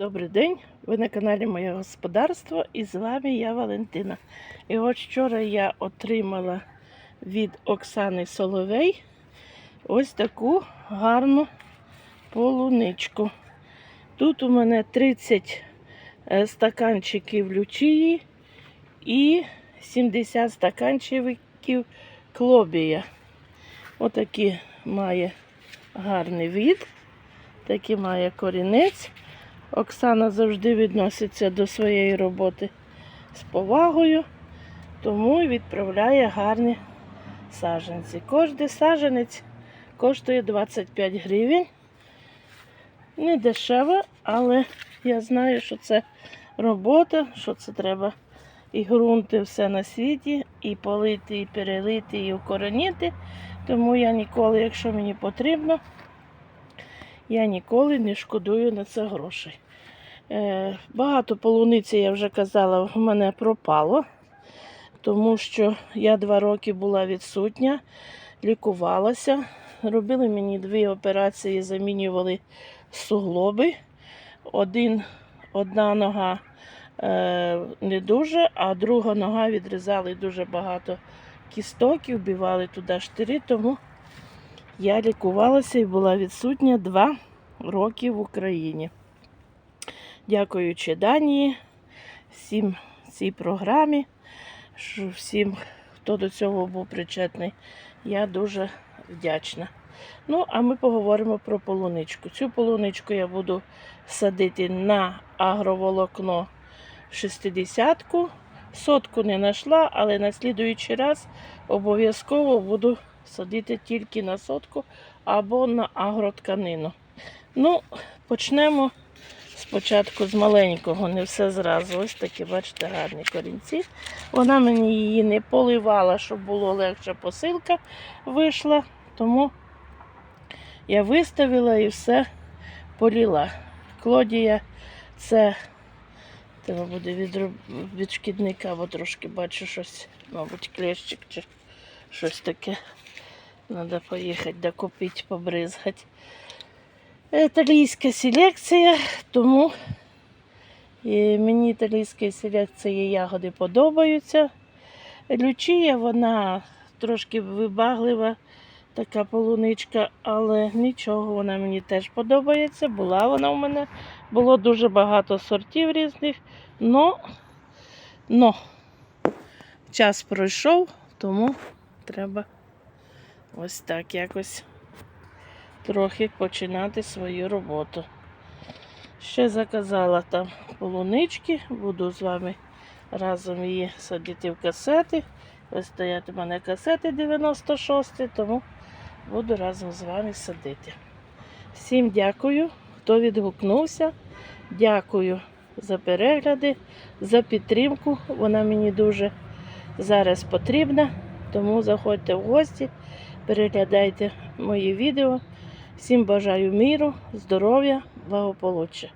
Добрий день, ви на каналі Моє Господарство і з вами я Валентина. І от вчора я отримала від Оксани Соловей ось таку гарну полуничку. Тут у мене 30 е, стаканчиків лючії і 70 стаканчиків клобія. Отакі має гарний від, такий має корінець. Оксана завжди відноситься до своєї роботи з повагою, тому відправляє гарні саджанці. Кожний саджанець коштує 25 гривень. Не дешево, але я знаю, що це робота, що це треба і ґрунти все на світі, і полити, і перелити, і укороніти. Тому я ніколи, якщо мені потрібно, я ніколи не шкодую на це грошей. Е, багато полуниці, я вже казала, в мене пропало, тому що я два роки була відсутня, лікувалася. Робили мені дві операції, замінювали суглоби. Один, одна нога е, не дуже, а друга нога відрізали дуже багато кісток і вбивали туди штири, тому я лікувалася і була відсутня два роки в Україні. Дякуючи Данії, всім цій програмі, всім, хто до цього був причетний, я дуже вдячна. Ну, а ми поговоримо про полуничку. Цю полуничку я буду садити на агроволокно 60-ку. Сотку не знайшла, але на слідуючий раз обов'язково буду садити тільки на сотку або на агротканину. Ну, почнемо спочатку з маленького, не все зразу. Ось такі, бачите, гарні корінці. Вона мені її не поливала, щоб було легше посилка вийшла, тому я виставила і все поліла. Клодія це треба буде від, від шкідника, бо трошки бачу щось, мабуть, клещик чи щось таке. Треба поїхати докупити, побризгати. Італійська селекція, тому і мені італійської селекції ягоди подобаються. Лючія, вона трошки вибаглива, така полуничка, але нічого, вона мені теж подобається. Була вона у мене, було дуже багато сортів різних, но час пройшов, тому треба ось так якось трохи починати свою роботу. Ще заказала там полунички, буду з вами разом її садити в касети. Ось стоять у мене касети 96, тому буду разом з вами садити. Всім дякую, хто відгукнувся. Дякую за перегляди, за підтримку. Вона мені дуже зараз потрібна. Тому заходьте в гості, переглядайте мої відео. Всім бажаю міру, здоров'я, благополуччя.